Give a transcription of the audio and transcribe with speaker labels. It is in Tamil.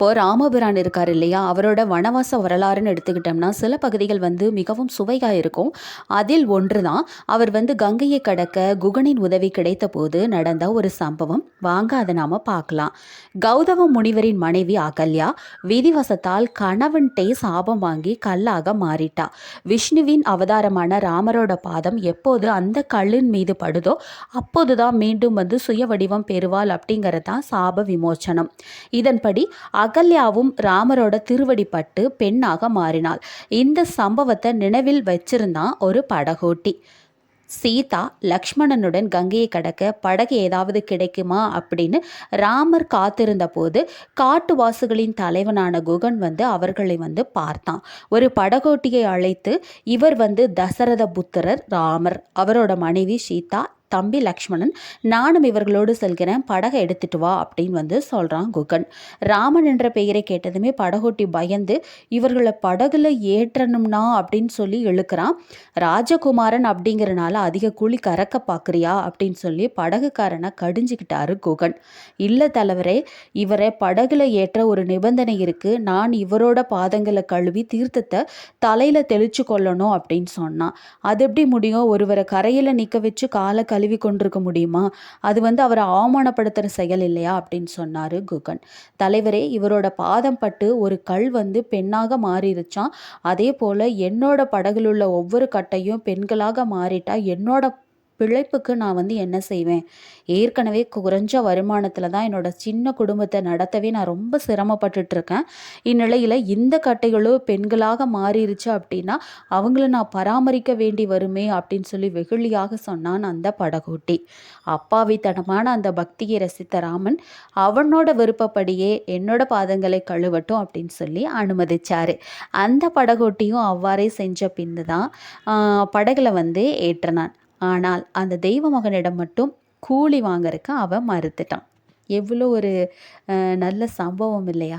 Speaker 1: இப்போ ராமபிரான் இருக்கார் இல்லையா? அவரோட வனவாச வரலாறுன்னு எடுத்துக்கிட்டோம்னா சில பகுதிகள் வந்து மிகவும் சுவையாக இருக்கும். அதில் ஒன்று தான் அவர் வந்து கங்கையை கடக்க குகனின் உதவி கிடைத்த போது நடந்த ஒரு சம்பவம். வாங்க அதை நாம் பார்க்கலாம். கௌதம முனிவரின் மனைவி அகல்யா விதிவசத்தால் கணவன்டே சாபம் வாங்கி கல்லாக மாறிட்டா. விஷ்ணுவின் அவதாரமான ராமரோட பாதம் எப்போது அந்த கல்லின் மீது படுதோ அப்போதுதான் மீண்டும் வந்து சுய வடிவம் பெறுவாள் அப்படிங்கிறது தான் சாப விமோச்சனம் இதன்படி அகல்யாவும் ராமரோட திருவடிப்பட்டு பெண்ணாக மாறினாள். இந்த சம்பவத்தை நினைவில் வச்சிருந்தான் ஒரு படகோட்டி. சீதா லக்ஷ்மணனுடன் கங்கையை கடக்க படகு ஏதாவது கிடைக்குமா அப்படின்னு ராமர் காத்திருந்த போது காட்டுவாசுகளின் தலைவனான குகன் வந்து அவர்களை வந்து பார்த்தான். ஒரு படகோட்டியை அழைத்து இவர் வந்து தசரத புத்திரர் ராமர். அவரோட மனைவி சீதா தம்பி லக்ஷ்மணன் நானும் இவர்களோடு செல்கிறேன் படகை எடுத்துட்டு வா அப்படின்னு வந்து சொல்கிறான் குகன். ராமன் என்ற பெயரை கேட்டதுமே படகோட்டி பயந்து இவர்களை படகுல ஏற்றணும்னா? அப்படின்னு சொல்லி இழுக்கிறான். ராஜகுமாரன் அப்படிங்கிறனால அதிக கூலி கறக்க பார்க்குறியா அப்படின்னு சொல்லி படகுக்காரனை கடிஞ்சிக்கிட்டாரு குகன். இல்லை தலைவரே இவரை படகுல ஏற்ற ஒரு நிபந்தனை இருக்குது நான் இவரோட பாதங்களை கழுவி தீர்த்தத்தை தலையில் தெளிச்சு கொள்ளணும் அப்படின்னு சொன்னான். அது எப்படி முடியும்? ஒருவரை கரையில் நிற்க வச்சு காலை தழுவி கொண்டிருக்க முடியுமா? அது வந்து அவரை அவமானப்படுத்துகிற செயல் இல்லையா? அப்படின்னு சொன்னார் குகன். தலைவரே இவரோட பாதம் பட்டு ஒரு கல் வந்து பெண்ணாக மாறிடுச்சான் அதே போல் என்னோட படகுல உள்ள ஒவ்வொரு கட்டையும் பெண்களாக மாறிட்டா என்னோட பிழைப்புக்கு நான் வந்து என்ன செய்வேன்? ஏற்கனவே குறைஞ்ச வருமானத்தில் தான் என்னோட சின்ன குடும்பத்தை நடத்தவே நான் ரொம்ப சிரமப்பட்டுட்டு இருக்கேன் இந்நிலையில் இந்த கட்டைகளும் பெண்களாக மாறிடுச்சு அப்படின்னா அவங்கள நான் பராமரிக்க வேண்டி வருமே அப்படின்னு சொல்லி வெகுளியாக சொன்னான் அந்த படகோட்டி. அப்பாவித்தனமான அந்த பக்தியை ரசித்த ராமன் அவனோட விருப்பப்படியே என்னோட பாதங்களை கழுவட்டும் அப்படின்னு சொல்லி அனுமதிச்சாரு. அந்த படகோட்டியும் அவ்வாறே செஞ்ச பின்னு தான் படகுல வந்து ஏற்றினான். ஆனால் அந்த தெய்வ மகனிடம் மட்டும் கூலி வாங்கறதுக்கு அவன் மறுத்துட்டான். எவ்வளோ ஒரு நல்ல சம்பவம் இல்லையா?